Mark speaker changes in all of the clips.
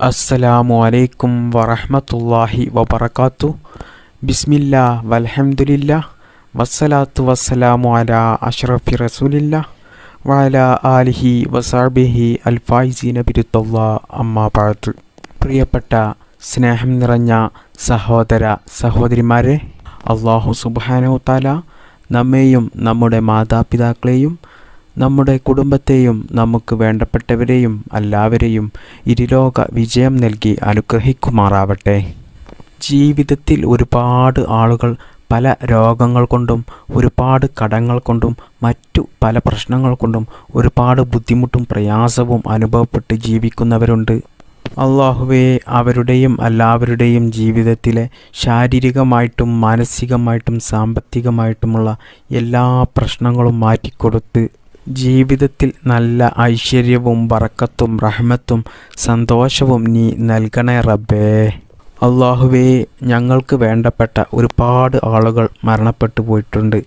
Speaker 1: അസ്സലാമു അലൈക്കും വറഹ്മത്തുള്ളാഹി വബർക്കാത്തു ബിസ്മില്ല വലഹമുല്ല വസ്സലാത്തു വസ്സലാമു അലാ അഷ്റഫി റസൂലില്ല വല ആലിഹി വസാബിഹി അൽഫായിസീന നബിരുത്തല്ല അമ്മാ ബഅദ്. പ്രിയപ്പെട്ട സ്നേഹം നിറഞ്ഞ സഹോദര സഹോദരിമാരെ അള്ളാഹു സുബാനോ താല നമ്മെയും നമ്മുടെ മാതാപിതാക്കളെയും നമ്മുടെ കുടുംബത്തെയും നമുക്ക് വേണ്ടപ്പെട്ടവരെയും എല്ലാവരെയും ഇരുലോക വിജയം നൽകി അനുഗ്രഹിക്കുമാറാവട്ടെ. ജീവിതത്തിൽ ഒരുപാട് ആളുകൾ പല രോഗങ്ങൾ കൊണ്ടും ഒരുപാട് കടങ്ങൾ കൊണ്ടും മറ്റു പല പ്രശ്നങ്ങൾ കൊണ്ടും ഒരുപാട് ബുദ്ധിമുട്ടും പ്രയാസവും അനുഭവപ്പെട്ട് ജീവിക്കുന്നവരുണ്ട്. അള്ളാഹുവെ അവരുടെയും എല്ലാവരുടെയും ജീവിതത്തിലെ ശാരീരികമായിട്ടും മാനസികമായിട്ടും സാമ്പത്തികമായിട്ടുമുള്ള എല്ലാ പ്രശ്നങ്ങളും മാറ്റിക്കൊടുത്ത് ജീവിതത്തിൽ നല്ല ഐശ്വര്യവും ബറക്കത്തും റഹ്മത്തും സന്തോഷവും നീ നൽകണേ റബ്ബേ. അള്ളാഹുവേ ഞങ്ങൾക്ക് വേണ്ടപ്പെട്ട ഒരുപാട് ആളുകൾ മരണപ്പെട്ടു പോയിട്ടുണ്ട്.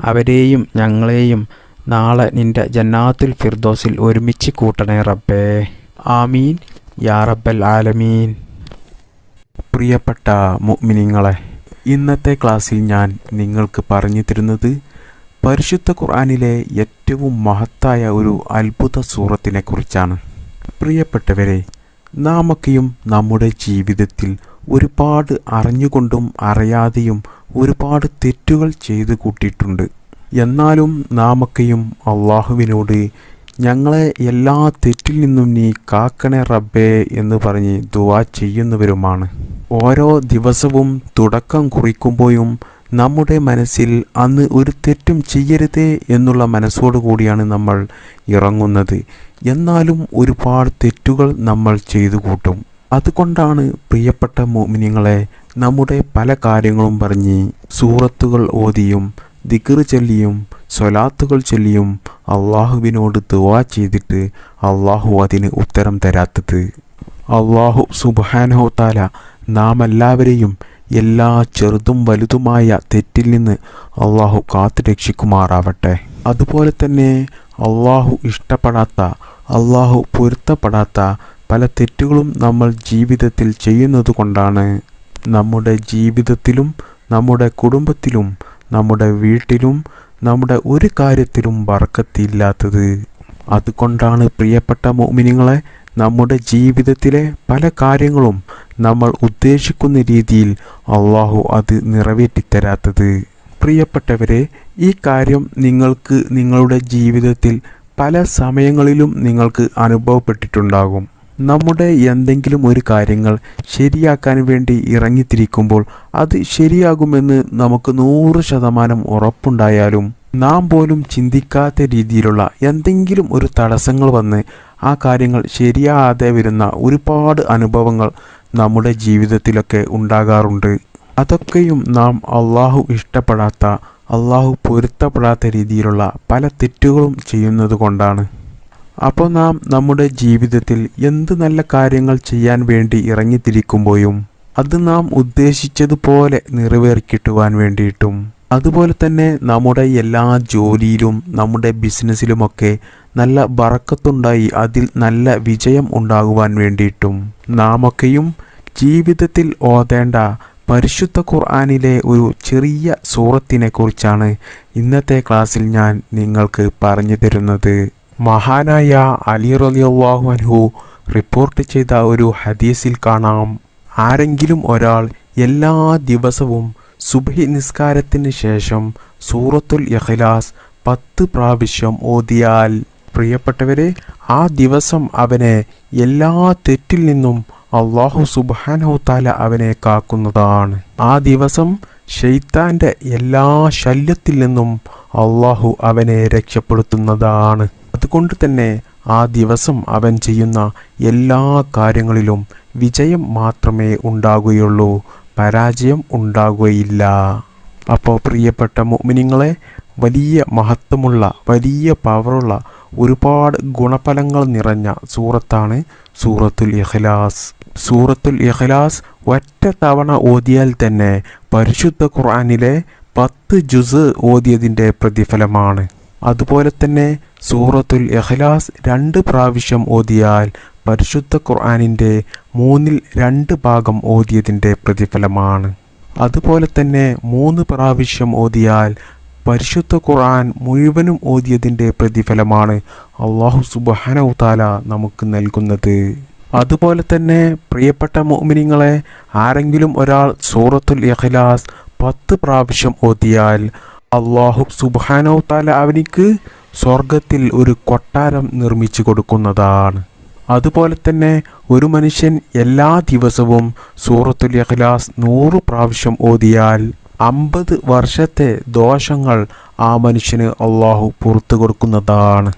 Speaker 1: അവരെയും ഞങ്ങളെയും നാളെ നിന്റെ ജന്നാത്തുൽ ഫിർദോസിൽ ഒരുമിച്ച് കൂട്ടണേ റബ്ബേ. ആമീൻ. യാ റബ്ബൽ ആലമീൻ. പ്രിയപ്പെട്ട മുഅ്മിനീങ്ങളെ ഇന്നത്തെ ക്ലാസ്സിൽ ഞാൻ നിങ്ങൾക്ക് പറഞ്ഞു തരുന്നത് പരിശുദ്ധ ഖുർആാനിലെ ഏറ്റവും മഹത്തായ ഒരു അത്ഭുത സൂറത്തിനെ കുറിച്ചാണ് പ്രിയപ്പെട്ടവരെ നാമൊക്കെയും നമ്മുടെ ജീവിതത്തിൽ ഒരുപാട് അറിഞ്ഞുകൊണ്ടും അറിയാതെയും ഒരുപാട് തെറ്റുകൾ ചെയ്തു കൂട്ടിയിട്ടുണ്ട്. എന്നാലും നാമൊക്കെയും അള്ളാഹുവിനോട് ഞങ്ങളെ എല്ലാ തെറ്റിൽ നിന്നും നീ കാക്കണേ റബ്ബേ എന്ന് പറഞ്ഞ് ദുവാ ചെയ്യുന്നവരുമാണ്. ഓരോ ദിവസവും തുടക്കം കുറിക്കുമ്പോഴും നമ്മുടെ മനസ്സിൽ അന്ന് ഒരു തെറ്റും ചെയ്യരുതേ എന്നുള്ള മനസ്സോടു കൂടിയാണ് നമ്മൾ ഇറങ്ങുന്നത്. എന്നാലും ഒരുപാട് തെറ്റുകൾ നമ്മൾ ചെയ്തു കൂട്ടും അതുകൊണ്ടാണ് പ്രിയപ്പെട്ട മോമിനിങ്ങളെ നമ്മുടെ പല കാര്യങ്ങളും പറഞ്ഞ് സൂറത്തുകൾ ഓതിയും ദിക്കറ് ചൊല്ലിയും സ്വലാത്തുകൾ ചൊല്ലിയും അള്ളാഹുവിനോട് ദുവാ ചെയ്തിട്ട് അള്ളാഹു അതിന് ഉത്തരം തരാത്തത്. അള്ളാഹു സുബാനോ താല നാം എല്ലാവരെയും എല്ലാ ചെറുതും വലുതുമായ തെറ്റിൽ നിന്ന് അള്ളാഹു കാത്തു രക്ഷിക്കുമാറാവട്ടെ. അതുപോലെ തന്നെ അള്ളാഹു ഇഷ്ടപ്പെടാത്ത അള്ളാഹു പൊരുത്തപ്പെടാത്ത പല തെറ്റുകളും നമ്മൾ ജീവിതത്തിൽ ചെയ്യുന്നത് കൊണ്ടാണ്. നമ്മുടെ ജീവിതത്തിലും നമ്മുടെ കുടുംബത്തിലും നമ്മുടെ വീട്ടിലും നമ്മുടെ ഒരു കാര്യത്തിലും വറക്കത്തില്ലാത്തത്. അതുകൊണ്ടാണ് പ്രിയപ്പെട്ട മോമിനിങ്ങളെ നമ്മുടെ ജീവിതത്തിലെ പല കാര്യങ്ങളും നമ്മൾ ഉദ്ദേശിക്കുന്ന രീതിയിൽ അള്ളാഹു അത് നിറവേറ്റിത്തരാത്തത്. പ്രിയപ്പെട്ടവരെ ഈ കാര്യം നിങ്ങൾക്ക് നിങ്ങളുടെ ജീവിതത്തിൽ പല സമയങ്ങളിലും നിങ്ങൾക്ക് അനുഭവപ്പെട്ടിട്ടുണ്ടാകും. നമ്മുടെ എന്തെങ്കിലും ഒരു കാര്യങ്ങൾ ശരിയാക്കാൻ വേണ്ടി ഇറങ്ങിത്തിരിക്കുമ്പോൾ അത് ശരിയാകുമെന്ന് നമുക്ക് നൂറ് ശതമാനം ഉറപ്പുണ്ടായാലും നാം പോലും ചിന്തിക്കാത്ത രീതിയിലുള്ള എന്തെങ്കിലും ഒരു തടസ്സങ്ങൾ വന്ന് ആ കാര്യങ്ങൾ ശരിയാകാതെ വരുന്ന ഒരുപാട് അനുഭവങ്ങൾ നമ്മുടെ ജീവിതത്തിലൊക്കെ ഉണ്ടാകാറുണ്ട്. അതൊക്കെയും നാം അള്ളാഹു ഇഷ്ടപ്പെടാത്ത അള്ളാഹു പൊരുത്തപ്പെടാത്ത രീതിയിലുള്ള പല തെറ്റുകളും ചെയ്യുന്നത് കൊണ്ടാണ്. അപ്പോൾ നാം നമ്മുടെ ജീവിതത്തിൽ എന്ത് നല്ല കാര്യങ്ങൾ ചെയ്യാൻ വേണ്ടി ഇറങ്ങിത്തിരിക്കുമ്പോഴും അത് നാം ഉദ്ദേശിച്ചതുപോലെ നിറവേറിക്കിട്ടുവാൻ വേണ്ടിയിട്ടും അതുപോലെ തന്നെ നമ്മുടെ എല്ലാ ജോലിയിലും നമ്മുടെ ബിസിനസ്സിലുമൊക്കെ നല്ല ബറക്കത്തുണ്ടായി അതിൽ നല്ല വിജയം ഉണ്ടാകുവാൻ വേണ്ടിയിട്ടും നാമൊക്കെയും ജീവിതത്തിൽ ഓതേണ്ട പരിശുദ്ധ ഖുർആാനിലെ ഒരു ചെറിയ സൂറത്തിനെ കുറിച്ചാണ് ഇന്നത്തെ ക്ലാസ്സിൽ ഞാൻ നിങ്ങൾക്ക് പറഞ്ഞു തരുന്നത്. മഹാനായ അലി റലിയാഹു അൻഹു റിപ്പോർട്ട് ചെയ്ത ഒരു ഹദീസിൽ കാണാം. ആരെങ്കിലും ഒരാൾ എല്ലാ ദിവസവും സുബഹി നിസ്കാരത്തിന് ശേഷം സൂറത്തുൽ ഇഖ്ലാസ് പത്ത് പ്രാവശ്യം ഓതിയാൽ. പ്രിയപ്പെട്ടവരെ ആ ദിവസം അവനെ എല്ലാ തെറ്റിൽ നിന്നും അള്ളാഹു താല അവനെ കാക്കുന്നതാണ്. ആ ദിവസം ഷെയ്ത്താന്റെ എല്ലാ ശല്യത്തിൽ നിന്നും അള്ളാഹു അവനെ രക്ഷപ്പെടുത്തുന്നതാണ്. അതുകൊണ്ട് തന്നെ ആ ദിവസം അവൻ ചെയ്യുന്ന എല്ലാ കാര്യങ്ങളിലും വിജയം മാത്രമേ ഉണ്ടാകുകയുള്ളൂ. പരാജയം ഉണ്ടാകുകയില്ല അപ്പോൾ പ്രിയപ്പെട്ട മോമിനിങ്ങളെ വലിയ മഹത്വമുള്ള വലിയ പവറുള്ള ഒരുപാട് ഗുണഫലങ്ങൾ നിറഞ്ഞ സൂറത്താണ് സൂറത്തുൽ ഇഖ്ലാസ്. സൂറത്തുൽ ഇഖ്ലാസ് ഒറ്റ തവണ ഓതിയാൽ തന്നെ പരിശുദ്ധ ഖുർആാനിലെ പത്ത് ജുസ് ഓതിയതിന്റെ പ്രതിഫലമാണ്. അതുപോലെ തന്നെ സൂറത്തുൽ ഇഖ്ലാസ് രണ്ട് പ്രാവശ്യം ഓതിയാൽ പരിശുദ്ധ ഖുർആാനിന്റെ മൂന്നിൽ രണ്ട് ഭാഗം ഓതിയതിന്റെ പ്രതിഫലമാണ്. അതുപോലെ തന്നെ മൂന്ന് പ്രാവശ്യം ഓതിയാൽ പരിശുദ്ധ ഖുർആൻ മുഴുവനും ഓതിയതിന്റെ പ്രതിഫലമാണ് അള്ളാഹു സുബാനവ് താല നമുക്ക് നൽകുന്നത്. അതുപോലെ തന്നെ പ്രിയപ്പെട്ട മോമിനിങ്ങളെ ആരെങ്കിലും ഒരാൾ സൂറത്തുൽ ഇഖ്ലാസ് പത്ത് പ്രാവശ്യം ഓതിയാൽ അള്ളാഹു സുബാനവ് താല അവനിക്ക് സ്വർഗത്തിൽ ഒരു കൊട്ടാരം നിർമ്മിച്ചു കൊടുക്കുന്നതാണ്. അതുപോലെ തന്നെ ഒരു മനുഷ്യൻ എല്ലാ ദിവസവും സൂറത്തുൽ ഇഖ്ലാസ് നൂറ് പ്രാവശ്യം ഓതിയാൽ അമ്പത് വർഷത്തെ ദോഷങ്ങൾ ആ മനുഷ്യന് അള്ളാഹു പുറത്തു കൊടുക്കുന്നതാണ്.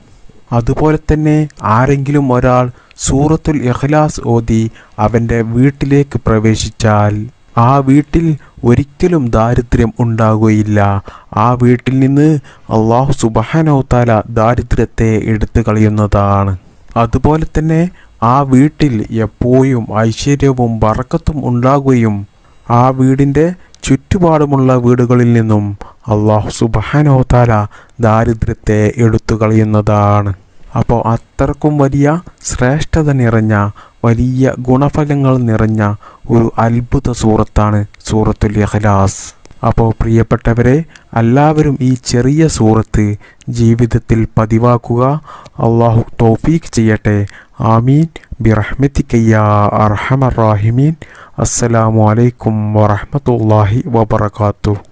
Speaker 1: അതുപോലെ തന്നെ ആരെങ്കിലും ഒരാൾ സൂറത്തുൽ ഇഖ്ലാസ് ഓതി അവന്റെ വീട്ടിലേക്ക് പ്രവേശിച്ചാൽ ആ വീട്ടിൽ ഒരിക്കലും ദാരിദ്ര്യം ഉണ്ടാകുകയില്ല. ആ വീട്ടിൽ നിന്ന് അള്ളാഹു സുബാനോത്താല ദാരിദ്ര്യത്തെ എടുത്തു കളയുന്നതാണ്. അതുപോലെ തന്നെ ആ വീട്ടിൽ എപ്പോഴും ഐശ്വര്യവും വറക്കത്തും ഉണ്ടാകുകയും ആ വീടിന്റെ ചുറ്റുപാടുമുള്ള വീടുകളിൽ നിന്നും അള്ളാഹു സുബാനോത്താല ദാരിദ്ര്യത്തെ എടുത്തു കളയുന്നതാണ്. അപ്പോൾ അത്രക്കും വലിയ ശ്രേഷ്ഠത നിറഞ്ഞ വലിയ ഗുണഫലങ്ങൾ നിറഞ്ഞ ഒരു അത്ഭുത സൂറത്താണ് സൂറത്തുൽ ഇഖ്ലാസ്. അപ്പോൾ പ്രിയപ്പെട്ടവരെ എല്ലാവരും ഈ ചെറിയ സൂറത്ത് ജീവിതത്തിൽ പതിവാക്കുക. അള്ളാഹു തോഫീക്ക് ചെയ്യട്ടെ. ആമീൻ. ബിറഹ്മത്തിക്കയ്യ അർഹമർ റാഹിമീൻ. അസ്സലാമു അലൈക്കും വറഹ്മത്തുള്ളാഹി വബറകാതുഹു.